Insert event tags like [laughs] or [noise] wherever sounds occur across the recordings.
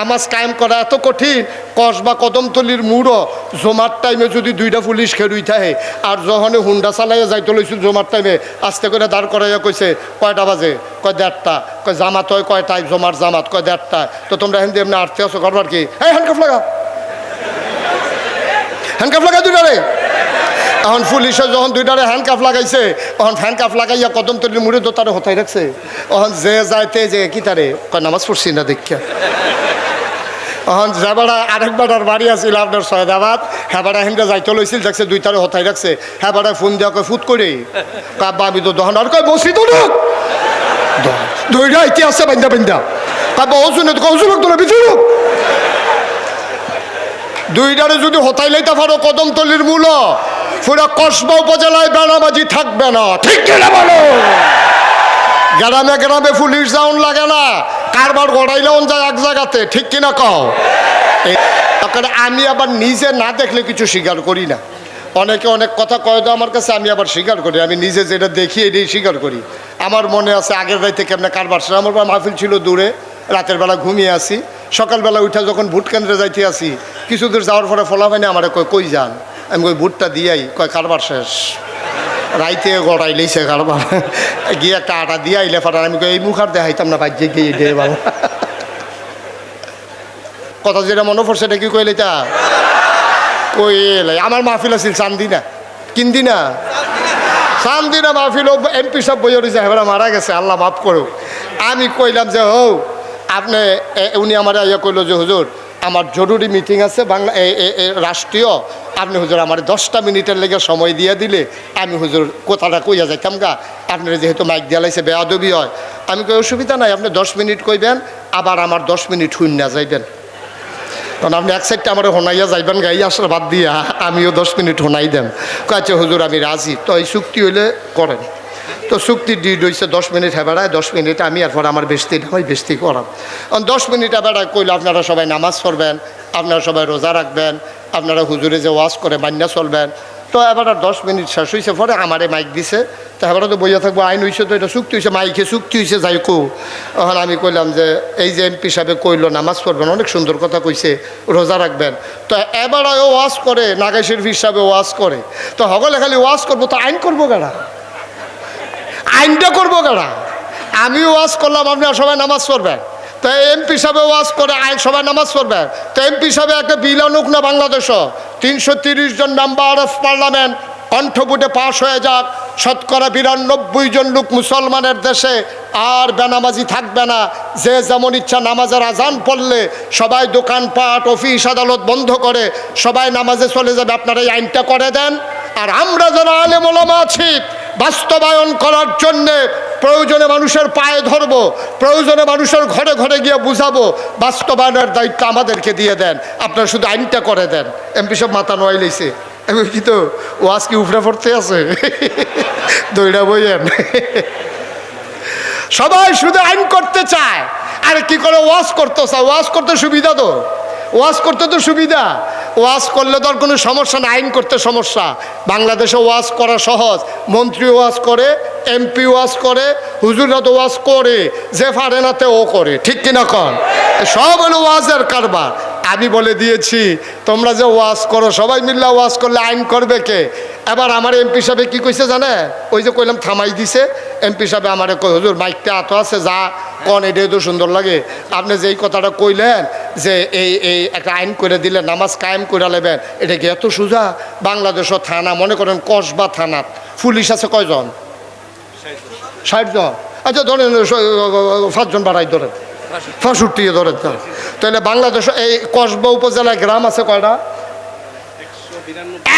নামাজ কায়েম করা এত কঠিন কস বা কদমতলির মুড়ো, জমার টাইমে যদি দুইটা পুলিশ খেরুই থাকে আর যখন হুন্ডা চালাইয়া যাইতে লইছিল জমার টাইমে আস্তে করে দাঁড় করাইয়া কইছে, কয়টা বাজে? কয় দেড়টা। কয় জামাত হয় কয়টায় জমার জামাত, কয় দেড়টা। তো তোমরা হেন এমনি আটতে আসো করবার কি? এই হ্যান্ডকাফ লাগা। হ্যান্ডকাফ লাগা দুইটারে। এখন পুলিশে যখন দুইটারে হ্যান্ডকাফ লাগাইছে তখন হ্যান্ডকাফ লাগাইয়া কদমতলির মুড়ে তো তারে হতাই রাখছে। তখন যে যাইতে, যে কি তারে? কয়, নামাজ পড়ছি না দেখিয়া। এখন যাবারা আরেক বেটার বাড়ি আছিল আপনার সয়দাবাদ হ্যাঁ হেনটা যাইতে লইছিল, দেখছে দুই তারে হতাই রাখছে। হ্যাঁ ফোন দেওয়া কয় ফুট করে কাব্বা আমি তো দহন আর কয়, বসি তো ঢুক! দুইটা ইতি আছে বান্দা বান্দা কাব্বা ওজুনে তো ওজুন তোলা বিচুর দুইটারে যদি হতাই লাইতে পারো কদমতলির মূল। পুরা কসবা উপজেলায় বেড়াবাজি থাকবে না। ঠিক কিনা বলো? গ্রামে গ্রামে পুলিশ যাউন লাগে না। কারবার গড়াইলেও যায় এক জায়গাতে, ঠিক কিনা কও? আমি আবার নিজে না দেখলে কিছু স্বীকার করি না। অনেকে অনেক কথা কয় তো আমার কাছে, আমি আবার স্বীকার করি। আমি নিজে যেটা দেখি এটাই স্বীকার করি। আমার মনে আছে আগের রাইতে কেমনে কারবার ছিল, আমার মাহফিল ছিল দূরে, রাতের বেলা ঘুমিয়ে আসি। সকালবেলা উঠে যখন ভোট কেন্দ্রে যাইতে আসি, কিছু দূর যাওয়ার পরে ফলা হয়নি আমার কয়, কই যান? আমি কই, ভোটটা দিয়াই, কয়, কারবার শেষ। রাইতে গড়াই লইছে কারবার গিয়ে একটা আটা দিয়ে আইলে ফাটার আমি এই মুখ আর দেখাইতাম না, বাজ্যে গিয়ে দিয়ে বাবা। কথা যেটা মনে পড়ছে এটা কি কইলে তা আমার মাহফিল আছিল, চান্দি না। কিন্দি না? চান্দি না মাহফিল এমপি সব বই রয়েছে এবার মারা গেছে, আল্লাহ মাফ করুক। আমি কইলাম যে হৌ আপনি উনি আমার ইয়ে কইলো যে, হুজুর, আমার জরুরি মিটিং আছে, বাংলা রাষ্ট্রীয় আপনি হুজুর আমার দশটা মিনিটের লেগে সময় দিয়ে দিলে, আমি হুজুর কথাটা কইয়া যাইতাম গা। আপনার যেহেতু মাইক দিয়া লাগছে বেয়াদবি হয়। আমি কই, অসুবিধা নাই, আপনি দশ মিনিট কইবেন, আবার আমার দশ মিনিট শূন্য যাইবেন। কারণ আপনি এক সাইডটা আমার হোনাইয়া যাইবেন গাই আসার বাদ দিয়া, আমিও দশ মিনিট হোনাই দেন। কাছে হুজুর, আমি রাজি। তো এই চুক্তি হইলে করেন। তো চুক্তি ডিড হয়েছে দশ মিনিট হেবেড়ায় দশ মিনিট আমি এরপর আমার বেস্তি হয়, বেস্তি করাম। দশ মিনিট হেবেড়ায় কইলে, আপনারা সবাই নামাজ পড়বেন, আপনারা সবাই রোজা রাখবেন, আপনারা হুজুরে যে ওয়াজ করে মান্যা চলবেন। তো এবার দশ মিনিট শেষ হয়েছে পরে আমারে মাইক দিছে। তো এবারে তো বইয়া থাকব, আইন হয়েছে তো এটা চুক্তি হয়েছে মাইকে চুক্তি হয়েছে যাই কো এখন আমি কইলাম যে, এই যে এমপি সাহেব কইলো, নামাজ পড়বেন, অনেক সুন্দর কথা কইছে, রোজা রাখবেন। তো এবার ওয়াজ করে, নাগাই শরীফ হিসাবে ওয়াজ করে। তো হগলে খালি ওয়াজ করব, তো আইন করব কেনা আইনটা করব কেনা আমি ওয়াজ করলাম আপনারা সবাই নামাজ পড়বেন। তো এমপি সাহেব ওয়াজ করে আইন সবাই নামাজ পড়বেন। তো এমপি সাহেব একটা বিল আনুক না বাংলাদেশও তিনশো তিরিশ জন মেম্বার অফ পার্লামেন্ট কণ্ঠপুটে পাশ হয়ে যাক। শতকরা বিরানব্বই জন লোক মুসলমানের দেশে আর বেনামাজি থাকবে না। যে যেমন ইচ্ছা নামাজের আজান পড়লে সবাই দোকানপাট অফিস আদালত বন্ধ করে সবাই নামাজে চলে যাবে। আপনারা এই আইনটা করে দেন। আর আমরা যারা আলেম ওলামা আছি বাস্তবায়ন করার জন্যে প্রয়োজনে মানুষের পায়ে ধরবো, প্রয়োজনে মানুষের ঘরে ঘরে গিয়ে বুঝাবো, বাস্তবায়নের দায়িত্ব আমাদেরকে দিয়ে দেন। আপনারা শুধু আইনটা করে দেন। এমপি সব মাথা নোয়াই লইছে। আমি কি তো ওয়াজ কি উফরে পড়তে আছে? দইটা বইয়েন। সবাই শুধু আইন করতে চায়। আর কি করে ওয়াজ করতে চায়? ওয়াজ করতে সুবিধা তো। ওয়াজ করতে তো সুবিধা। ওয়াজ করলে তো আর কোনো সমস্যা না, আইন করতে সমস্যা। বাংলাদেশে ওয়াজ করা সহজ। মন্ত্রী ওয়াজ করে, এমপি ওয়াজ করে হুজুরা তো ওয়াজ করে, যে ও করে। ঠিক কিনা কন? সব হলো ওয়াজের কারবার। আমি বলে দিয়েছি, তোমরা যে ওয়াজ করো, সবাই মিল্লা ওয়াজ করলে আইন করবে কে? এবার আমার এমপি সাহেব কি কইছে জানে? ওই যে কইলাম থামাই দিছে। এমপি সাহেব আমারে হুজুর, মাইকটা এত আছে, যা, কন, এটাই তো সুন্দর লাগে। আপনি যেই কথাটা কইলেন, যে এই এই একটা আইন করে দিলে নামাজ কায়েম করে নেবেন, এটা কি এত সোজা? বাংলাদেশও থানা, মনে করেন কসবা থানাত পুলিশ আছে কয়জন? ষাট জন। আচ্ছা ধরেন স- পাঁচজন বাড়াই ধরেন। ধরেন তো। তাহলে বাংলাদেশ, এই কসবা উপজেলায় গ্রাম আছে কয়টা?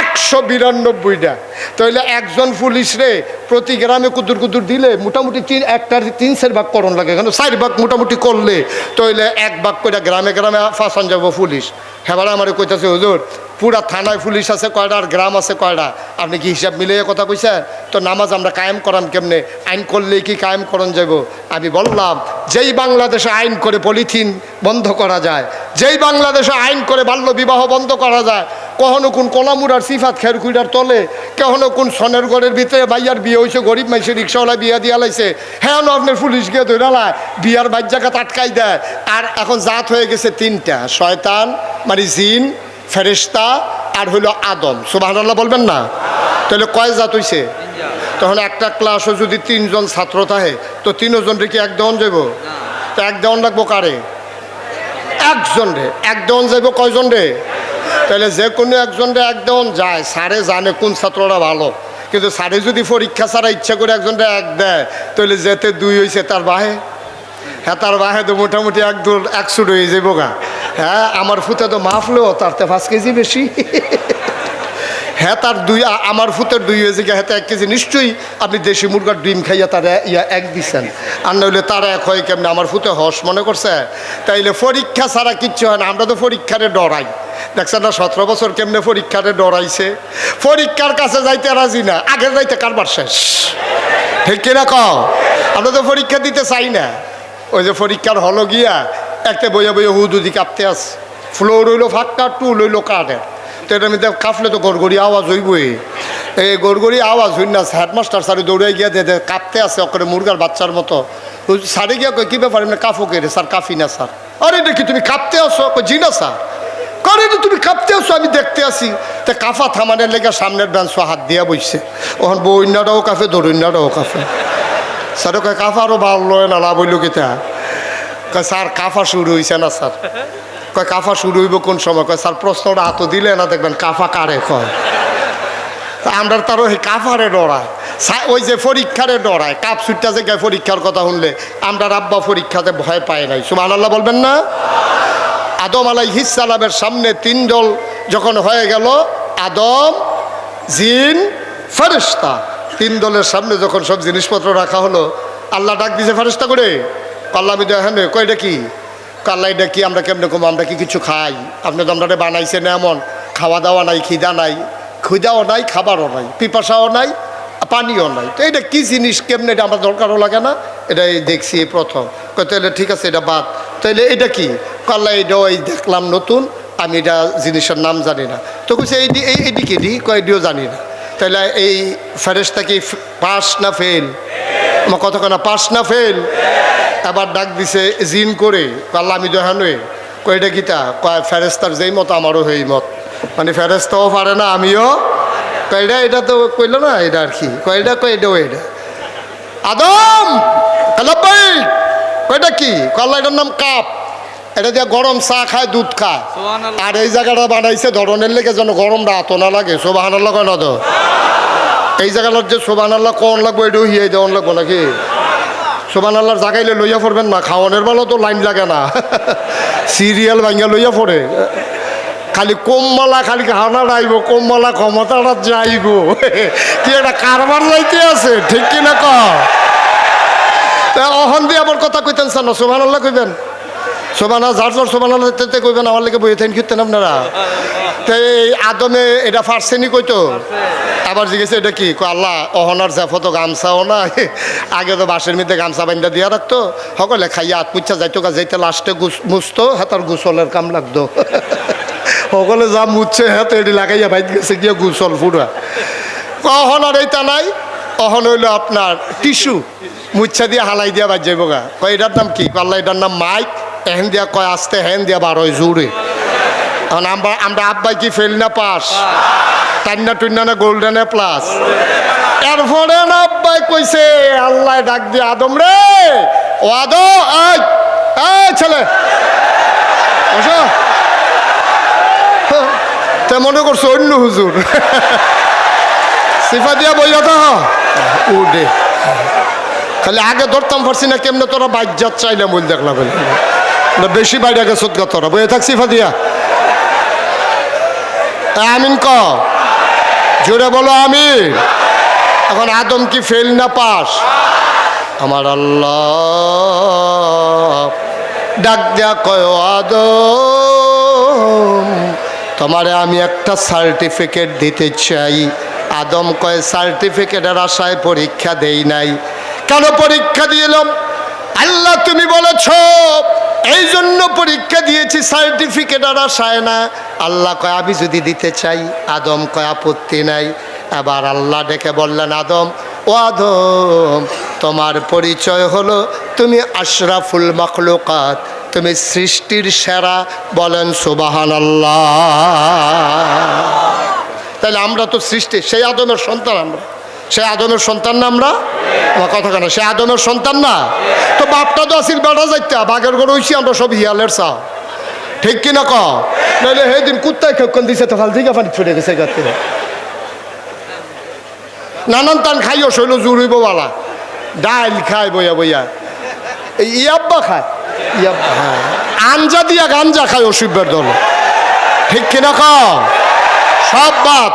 একশো বিরানব্বইটা। তাহলে একজন পুলিশ রে প্রতি গ্রামে কুদুর কুদুর দিলে মোটামুটি তিন একটার তিন, চার ভাগ করণ লাগে। কেন চার ভাগ মোটামুটি করলে তাহলে এক ভাগ করে গ্রামে গ্রামে ফাঁসান যাব পুলিশ। হেবার আমার কইতাছে, হুজুর পুরা থানায় পুলিশ আছে কয়টা আর গ্রাম আছে কয়টা আপনি কি হিসাব মিলিয়ে কথা কইছেন? তো নামাজ আমরা কায়েম করাম কেমনে? আইন করলেই কি কায়েম করণ যাব আমি বললাম, যেই বাংলাদেশে আইন করে পলিথিন বন্ধ করা যায়, যেই বাংলাদেশে আইন করে বাল্য বিবাহ বন্ধ করা যায়, কখনো কোন কলামুরার সিফাত খেরকুইটার তলে, কখনো কোন সনের ঘরের ভিতরে ভাইয়ার বিয়ে হয়েছে গরিব মাইসে রিক্সাওয়ালা বিয়া দিয়া লাইছে হ্যাঁ আপনার পুলিশ গিয়ে ধরালায় বিয়ার বাইর জায়গা আটকাই দেয়। আর এখন জাত হয়ে গেছে তিনটা, শয়তান মানে জিন ফেরিস্তা আর হইল আদম। সুবাহ বলবেন না? তাহলে কয় জাত হইছে? তখন একটা ক্লাসও যদি তিনজন ছাত্র থাকে, তো তিনজন কি এক দেওয়ান যাব তো এক দেওয়ান রাখব কারে? একজন রে এক দেওয়ান যাইব কয়জন রে তাহলে যে কোনো একজন রে এক দেওয়ান যায়। স্যারে জানে কোন ছাত্ররা ভালো। কিন্তু স্যারে যদি পরীক্ষা ছাড়া ইচ্ছা করে একজন রে এক দেয়, তাহলে যেতে দুই হয়েছে তার বাহে? হ্যাঁ তার বাহে তো মোটামুটি এক দূর একশো হয়ে যাব গা। হ্যাঁ আমার ফুতে তো মাফলো তার তো পাঁচ কেজি বেশি। হ্যাঁ তার দুই আমার ফুতের দুই হয়েছে গিয়ে হ্যাঁ এক কেজি নিশ্চয়ই। আপনি দেশি মুরগার ডিম খাইয়া তার ইয়া এক দিচ্ছেন আর নইলে তার এক হয় কেমনি, আমার ফুতে হস মনে করছে? তাইলে পরীক্ষা ছাড়া কিচ্ছু হয় না, আমরা তো পরীক্ষারে ডরাই। দেখছেন না, সতেরো বছর কেমনে পরীক্ষারে ডরাইছে? পরীক্ষার কাছে যাইতে রাজি না আগে যাইতে কারবার শেষ। ঠিক কিনা ক আমরা তো পরীক্ষা দিতে চাই না। ওই যে পরীক্ষার হলো গিয়া একটা বইয়া বইয়া হুদুদি কাঁপতে আস ফ্লোর হইল ফাঁকা টুল হইল কাঠের। তো এটার মধ্যে কাঁপলে তো গড়গড়ি আওয়াজ হইবই। এই গড়গড়ি আওয়াজ হইন না হেডমাস্টার স্যারে দৌড়ে গিয়া দে কাঁপতে আছে ওখানে মুরগার বাচ্চার মতো। স্যারে গিয়া কই কী ব্যাপার? এমনি কাফো কে স্যার কাফি না, স্যার। আরে দেখি, তুমি কাঁপতে আসো জি না, স্যার। করে না তুমি কাঁপতে আসো আমি দেখতে আসি তা কাফা থামানের লেগে সামনের বেঞ্চ হাত দিয়া বইছে। ওখান বইনাটাও কাফে দরুইনাটাও কাফে স্যার কয় ভালো না, লাভ হইল কিতা কয়, স্যার, কাফা শুরু হয়েছে না, স্যার? কয়, কাফা শুরু হইব কোন সময়? কয়, স্যার, প্রশ্নটা হাত দিলে না দেখবেন কাফা কারে কয়? আমরা তারও এই কাফারে ডরায় ওই যে পরীক্ষারে ডরায় কাপ সুটটা যে গায়ে পরীক্ষার কথা শুনলে আমরা রাব্বা পরীক্ষাতে ভয় পাই নাই। সুমান আল্লাহ বলবেন না? আদম আলাই হিসালামের সামনে তিন দল যখন হয়ে গেল, আদম, জিন ফেরিস্তা তিন দলের সামনে যখন সব জিনিসপত্র রাখা হলো, আল্লাহ ডাক দিছে ফেরিস্তা করে? আল্লাহ আমি দেখেন কয়টা কি? কাল্লা এটা কি? আমরা কেমনে কম? আমরা কি কিছু খাই? আপনি তো আমরা বানাইছেন এমন। খাওয়া দাওয়া নাই, খিদা নাই। খিদাও নাই, খাবারও নাই, পিপাসাও নাই, পানিও নাই। তো এটা কি জিনিস? কেমনে এটা আমার দরকারও লাগে না? এটা দেখছি প্রথম। কয় তাহলে ঠিক আছে, এটা বাদ। তাহলে এটা কি? কাল্লা এটাও এই দেখলাম নতুন। আমি এটা জিনিসের নাম জানি না। তো কইছে, এই এদিকে দি, কয় এটিও জানি না। তাহলে এই ফেরেশতা কি পাস না ফেল? আমার কতক্ষণ পাস না ফেল? এবার ডাক দিছে জিন করে? কাল্লা আমি দেখানোই কয়টা গীতা কয় ফেরেস্তার যেই মত আমারও সেই মত। মানে ফেরেস্তাও পারে না আমিও। কয়টা এটা তো কইল না এটা আর কি। কয়টা কয় এটাও এটা। আদম ভাই কয়টা কি? কাল্লা এটার নাম কাপ। এটা দিয়ে গরম চা খায় দুধ খায়। আর এই জায়গাটা বানাইছে ধরনের লেগে যেন গরমটা আতো না লাগে। সোবাহান আল্লাহ কয় না তো? এই জায়গাটার যে সোবান আল্লাহ কোন লাগবো, এটাও হিয়াই দেওয়ান লাগবো নাকি? সোবান আল্লাহর জাগাইলে লইয়া পড়বেন না, খাওয়ানোর বেলা তো লাইন লাগে না। সিরিয়াল ভাঙিয়া লইয়া পড়ে। খালি কমমালা খালি হানা রাইব কমমালা ক্ষমতাটা যাইব। কি একটা কারবার যাইতে আছে, ঠিক কি না ক তা অহন দিয়ে আমার কথা কইতেন স্যার না সোবান আল্লাহ কইবেন? সোবান যার যার সোবান আল্লাহ কইবেন, আমার লেগে বইয়ে থাকেন কীর্তেন আপনারা? এই আদমে এটা পারছেনি কইতো? আবার জিজ্ঞেস এটা কি? আল্লাহ, অহনার জাফত গামছাও না, [laughs] আগে তো বাসের মধ্যে গামছা বান্ধা দিয়া রাখতো। সকলে খাইয়া আত্মুচ্ছা যাইতো গা, যাইতে লাস্টে মুছতো হাতার গুসলের কাম লাগতো। [laughs] সকলে যা মুছছে হাতে এটি লাগাইয়া বাইত গেছে, গিয়ে গুসল ফুটা। অহন আর এইটা নাই? অহন হইল আপনার টিস্যু। মুচ্ছা দিয়ে হালাই দিয়া বাজ যাইব গা। কয়, এটার নাম কি? পাল্লা এটার নাম মাইক। এহেন দিয়া কয়, আসতে হেন দিয়া বারোয় জুড়ে। এখন আমরা আমরা আব্বাই কি ফেল না পাস টান্না টুন্না না গোল্ডেনে প্লাস এরপরে না আব্বাই কইছে, আল্লাহ ডাক দিয়ে আদম রে, ও আদম, এই এই ছেলে। বসো। তে মনে করছ অন্য হুজুর? সিফা দিয়া বইয়া তো উডে। খালি আগে ধরতাম পারছি না, কেমনে তোরা বাইক যাত চাইলাম বল দেখলাম। না বেশি বাইরে গেছ গা তোরা। বইয়া থাক সিফা দিয়া। আমিন ক। জোরে বলো আমিন। এখন আদম কি ফেল না পাস? আমার আল্লাহ ডাক দেয়া কয়, "ও আদম, তোমারে আমি একটা সার্টিফিকেট দিতে চাই। আদম কয় সার্টিফিকেটের আশায় পরীক্ষা দেই নাই। কেন পরীক্ষা দিলাম আল্লাহ তুমি বলেছ এই জন্য পরীক্ষা দিয়েছি সার্টিফিকেট আর আসায় না। আল্লাহ কয়, আমি যদি দিতে চাই, আদম কয়, আপত্তি নাই। এবার আল্লাহ ডেকে বললেন, আদম, ও আদম, তোমার পরিচয় হলো, তুমি আশরাফুল মখলুকাত, তুমি সৃষ্টির সেরা, বলেন সুবাহান আল্লাহ তাহলে আমরা তো সৃষ্টি, সেই আদমের সন্তান আমরা। সেই আদমের সন্তান না আমরা? আমার কথা কেন? সে আদমের সন্তান না? তো বাপটা তো আসিল বেড়া যাইতে, বাঘের ঘর হইছি আমরা সব হিয়ালের চা ঠিক ক নাহলে সেদিন কুত্তায় খেক্ষণ দিছে তো ফাল থেকে পানি ছুটে গেছে থেকে নানান টান খাইও শৈল জুড়িব বালা। ডাইল খায় বইয়া বইয়া। ইয়াব্বা খায়? ইয়াব্বা হ্যাঁ। আঞ্জা দিয়া গাঞ্জা খায় অসুবের দল। ঠিক কিনা ক সব বাদ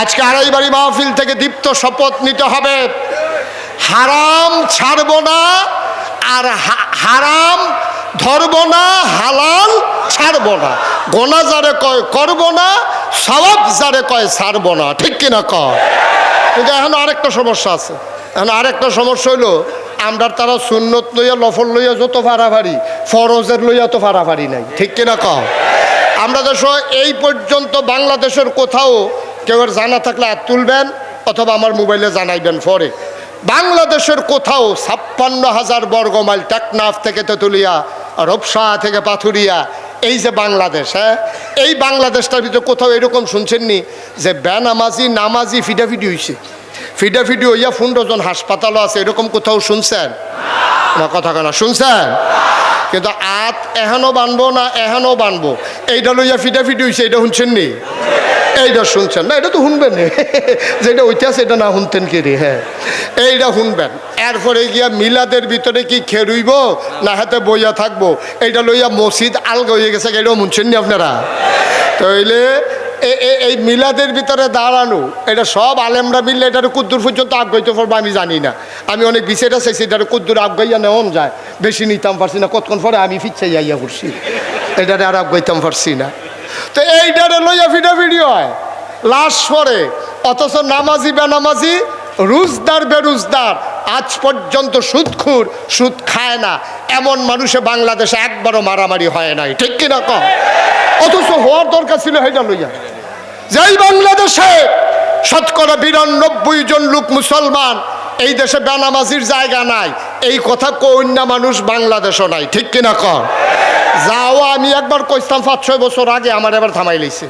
আজকে আড়াই বাড়ি মাহফিল থেকে দীপ্ত শপথ নিতে হবে। হারাম ছাড়ব না আর হারাম ধরব না, হালাল ছাড়ব না। গোনা যারে কয় করব না সবাব যারে কয় ছাড়ব না। ঠিক কিনা কিন্তু এখন আরেকটা সমস্যা আছে। এখন আরেকটা সমস্যা হইল, আমরা তারা সুন্নত লইয়া লফল লইয়া যত ফাড়াফাড়ি, ফরজের লইয়া তো ফাড়াফাড়ি নাই। ঠিক কিনা কয়? আমরা দেশ এই পর্যন্ত বাংলাদেশের কোথাও কেউ জানা থাকলে হাত তুলবেন অথবা আমার মোবাইলে জানাইবেন পরে। বাংলাদেশের কোথাও ছাপ্পান্ন হাজার বর্গ মাইল টেকনাফ থেকে তেতুলিয়া, রূপসা থেকে পাথুরিয়া, এই যে বাংলাদেশ হ্যাঁ? এই বাংলাদেশটার ভিতরে কোথাও এরকম শুনছেননি যে বেনামাজি, নামাজি ফিডাফিডি হইছে? ফিডাফিডি হইয়া ফুন্ডজন হাসপাতালও আছে, এরকম কোথাও শুনছেন? আমার কথা কেনা শুনছেন? কিন্তু আত এহেনও বানবো না এহানো বানবো। এইটা লইয়া ফিডাফিডি হইছে এটা শুনছেন নি এইটা শুনছেন? না, এটা তো শুনবেন। [laughs] যেটা ঐতিহাস, এটা না শুনতেন কি রে? হ্যাঁ এইটা শুনবেন। এরপরে গিয়া মিলাদের ভিতরে কি খেরুইব? না, হাতে বইয়া থাকব। এইটা লইয়া মসজিদ আলগা হয়ে গেছে এটাও শুনছেন নি আপনারা? তাইলে এই মিলাদের ভিতরে দাঁড়ানো, এটা সব আলেমরা মিললে এটার কুদ্দুর পর্যন্ত আগাইতে পারব আমি জানি না। আমি অনেক বিষয়টা চাইছি এটার কুদ্দুর আগাইয়া নেওয়ান যায়। বেশি নিতাম পারছি না, কতক্ষণ পরে আমি ফিরছে ইয়া করছি এটারে আর আগাইতাম পারছি না। তো এইটারে লইয়া ফিডাফিডি হয়। লাশ পরে অথচ নামাজি বেনামাজি, রুজদার বেরুজদার, আজ পর্যন্ত সুদখুর, সুদ খায় না। এমন মানুষে বাংলাদেশে একবারও মারামারি হয় নাই। ঠিক কিনা কম? অথচ হওয়ার দরকার ছিল সেটা লইয়া। যেই বাংলাদেশে শতকরা বিরানব্বই জন লোক মুসলমান, এই দেশে বেনামাজির জায়গা নাই। এই কথা কন্যা মানুষ বাংলাদেশও নাই। ঠিক কিনা কম? যাও আমি একবার কইতাম পাঁচ ছয় বছর আগে আমার এবার থামাই লইছে।